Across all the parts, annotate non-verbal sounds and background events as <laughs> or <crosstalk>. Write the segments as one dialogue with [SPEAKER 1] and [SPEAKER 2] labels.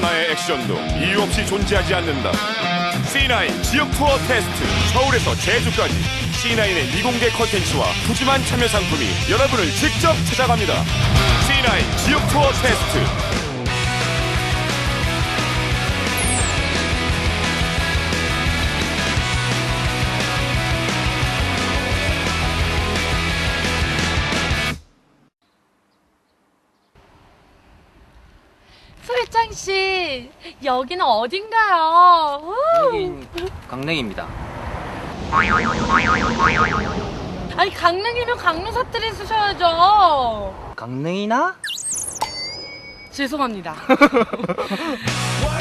[SPEAKER 1] 하나의 액션도 이유 없이 존재하지 않는다. C9 지역 투어 테스트 서울에서 제주까지 C9의 미공개 컨텐츠와 푸짐한 참여 상품이 여러분을 직접 찾아갑니다. C9 지역 투어 테스트
[SPEAKER 2] 씨, 여기는 어딘가요? 우!
[SPEAKER 3] 여긴 강릉입니다.
[SPEAKER 2] 아니 강릉이면 강릉 사투리 쓰셔야죠.
[SPEAKER 3] 강릉이나?
[SPEAKER 2] 죄송합니다. <laughs>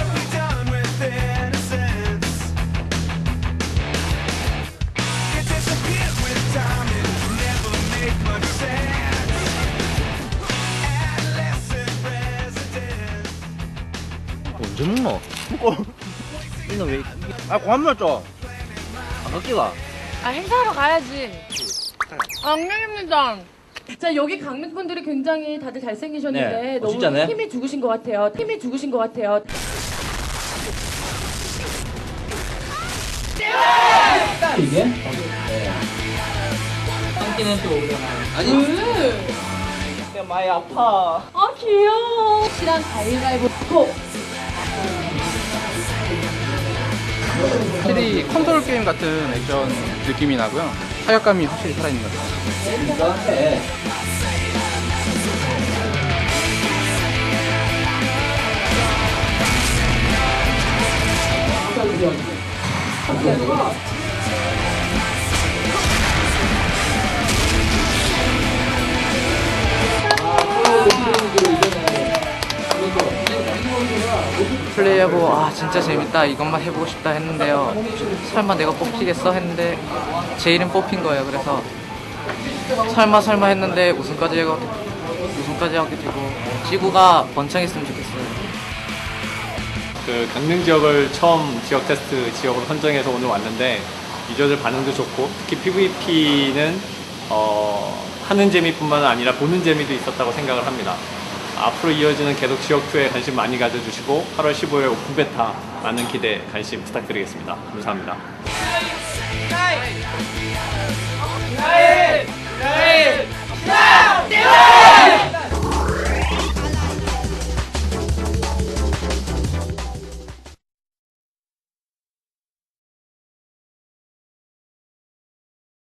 [SPEAKER 3] 언제 먹노? 먹고. 이너 왜? 아, 고안 먹죠. 안 깎기가.
[SPEAKER 2] 아 행사하러 가야지. 강릉입니다. 자 여기 강릉 분들이 굉장히 다들 잘생기셨는데
[SPEAKER 3] 네. 어,
[SPEAKER 2] 너무
[SPEAKER 3] 진짜네?
[SPEAKER 2] 힘이 죽으신 것 같아요. 힘이 죽으신 것 같아요.
[SPEAKER 3] 이게? 네. 깎기는 또 아니.
[SPEAKER 2] 왜?
[SPEAKER 3] 많이 아파.
[SPEAKER 2] 아 귀여워. 시랑 가위바위보 고.
[SPEAKER 4] 확실히 컨트롤 게임 같은 액션 느낌이 나고요. 타격감이 확실히 살아있는 것 같아요.
[SPEAKER 5] 플레이하고 아 진짜 재밌다. 이것만 해보고 싶다 했는데요. 설마 내가 뽑히겠어? 했는데 제 이름 뽑힌 거예요. 그래서 설마 설마 했는데 우승까지 하고 우승까지 하게 되고 지구가 번창했으면 좋겠어요.
[SPEAKER 6] 그 강릉 지역을 처음 지역 테스트 지역으로 선정해서 오늘 왔는데 유저들 반응도 좋고 특히 PVP는 어, 하는 재미뿐만 아니라 보는 재미도 있었다고 생각을 합니다. 앞으로 이어지는 계속 지역 투에 관심 많이 가져주시고 8월 15일 오픈 베타 많은 기대 관심 부탁드리겠습니다. 감사합니다.